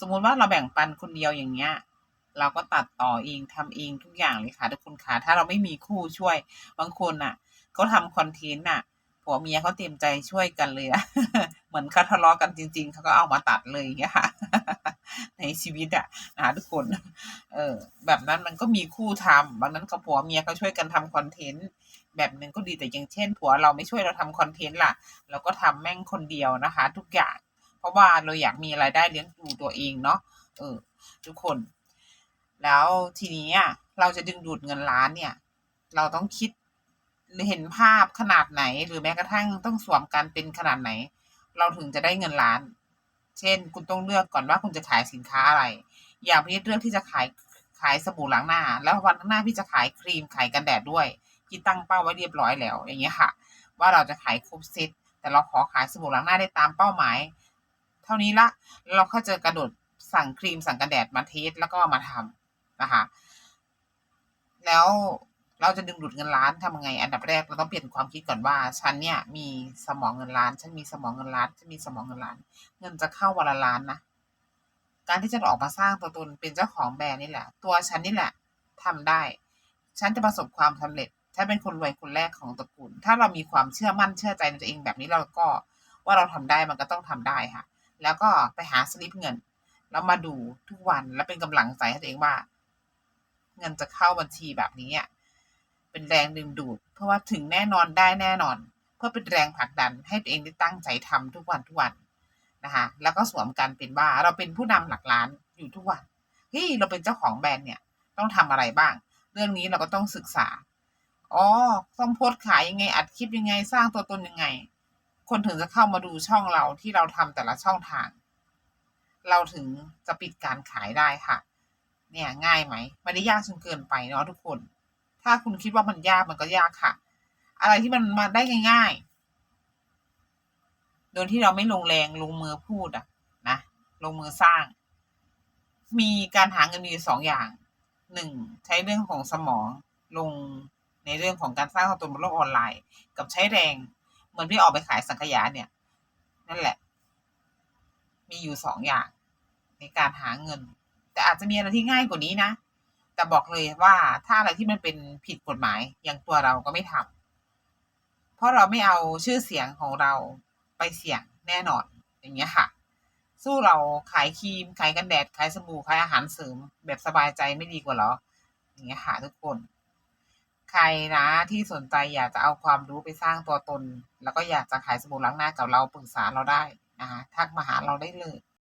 สมมุติว่าเราแบ่งปันคนเดียวอย่างเงี้ย เราก็ตัดต่อเองทำเองทุกอย่างเลยค่ะทุกคนค่ะถ้าเราไม่มีคู่ช่วย บางคนอะเขาทำคอนเทนต์อะผัวเมียเขาเตรียมใจช่วยกันเลยอะเหมือนเขาทะเลาะกันจริง ๆเขาก็เอามาตัดเลยอย่างเงี้ยค่ะ ในชีวิตอะนะทุกคน เออ แบบนั้นมันก็มีคู่ทำบางนั้นกับผัวเมียเขาช่วยกันทำคอนเทนต์แบบนึงก็ดีแต่อย่างเช่น ผัวเราไม่ช่วยเราทำคอนเทนต์ล่ะ เราก็ทำแม่งคนเดียวนะคะ ทุกอย่าง ราะว่าเราอยากมีรายได้เลี้ยงดูตัวเองเนาะเออ ทุกคน แล้วทีนี้เราจะดึงดูดเงินล้านเนี่ย เราต้องคิดหรือเห็นภาพขนาดไหน หรือแม้กระทั่งต้องสวมการเป็นขนาดไหน เราถึงจะได้เงินล้าน เช่น คุณต้องเลือกก่อนว่าคุณจะขายสินค้าอะไร อย่างพี่เลือกที่จะขายขายสบู่ล้างหน้า แล้ววันข้างหน้าพี่จะขายครีมขายกันแดดด้วยพี่ตั้งเป้าไว้เรียบร้อยแล้วอย่างเงี้ยค่ะ ว่าเราจะขายครบเซตแต่เราขอขายสบู่ล้างหน้าได้ตามเป้าหมาย เท่านี้ละ เราก็จะกระโดดสั่งครีมสั่งกันแดดมาเทสแล้วก็มาทำนะคะ แล้วเราจะดึงดูดเงินล้านทำยังไง อันดับแรกเราต้องเปลี่ยนความคิดก่อนว่าฉันเนี่ยมีสมองเงินล้าน ฉันมีสมองเงินล้านฉันมีสมองเงินล้าน เงินจะเข้าวันละล้านนะการที่จะออกมาสร้างตัวตนเป็นเจ้าของแบรนด์นี่แหละ ตัวฉันนี่แหละทำได้ ฉันจะประสบความสำเร็จฉันเป็นคนรวยคนแรกของตระกูล ถ้าเรามีความเชื่อมั่นเชื่อใจในตัวเองแบบนี้เราก็ว่าเราทำได้มันก็ต้องทำได้ค่ะ แล้วก็ไปหาสลิปเงิน แล้วมาดูทุกวันแล้วเป็นกำลังใจให้ตัวเองว่า เงินจะเข้าบัญชีแบบนี้เป็นแรงดึงดูด เพราะว่าถึงแน่นอนได้แน่นอน เพื่อเป็นแรงผลักดันให้ตัวเองได้ตั้งใจทำทุกวันทุกวันนะคะแล้วก็สวมการเป็นว่าเราเป็นผู้นำหลักล้านอยู่ทุกวันเฮ้ยเราเป็นเจ้าของแบรนด์เนี่ย ต้องทำอะไรบ้าง เรื่องนี้เราก็ต้องศึกษาอ๋อต้องโพสต์ขายยังไง อัดคลิปยังไง สร้างตัวตนยังไง คนถึงจะเข้ามาดูช่องเราที่เราทำแต่ละช่องทาง เราถึงจะปิดการขายได้ค่ะ เนี่ยง่ายไหมไม่ได้ยากจนเกินไปเนาะทุกคน ถ้าคุณคิดว่ามันยากมันก็ยากค่ะ อะไรที่มันมาได้ง่ายๆ โดยที่เราไม่ลงแรงลงมือพูดอะนะลงมือสร้าง มีการหาเงินมีอยู่สองอย่างหนึ่งใช้เรื่องของสมองลงในเรื่องของการสร้างตัวตนบนโลกออนไลน์ กับใช้แรง เหมือนที่ออกไปขายสังขยาเนี่ย นั่นแหละ มีอยู่สองอย่าง ในการหาเงิน แต่อาจจะมีอะไรที่ง่ายกว่านี้นะแต่บอกเลยว่าถ้าอะไรที่มันเป็นผิดกฎหมายอย่างตัวเราก็ไม่ทำเพราะเราไม่เอาชื่อเสียงของเราไปเสี่ยงแน่นอนอย่างเงี้ยค่ะ สู้เราขายครีมขายกันแดดขายสบู่ขายอาหารเสริมแบบสบายใจไม่ดีกว่าหรออย่างเงี้ยค่ะทุกคน รนะที่สนใจอยากจะเอาความรู้ไปสร้างตัวตน แล้วก็อยากจะขายสบู่ล้างหน้ากับเราปรึกษาเราได้นะคะทักมาหาเราได้เลย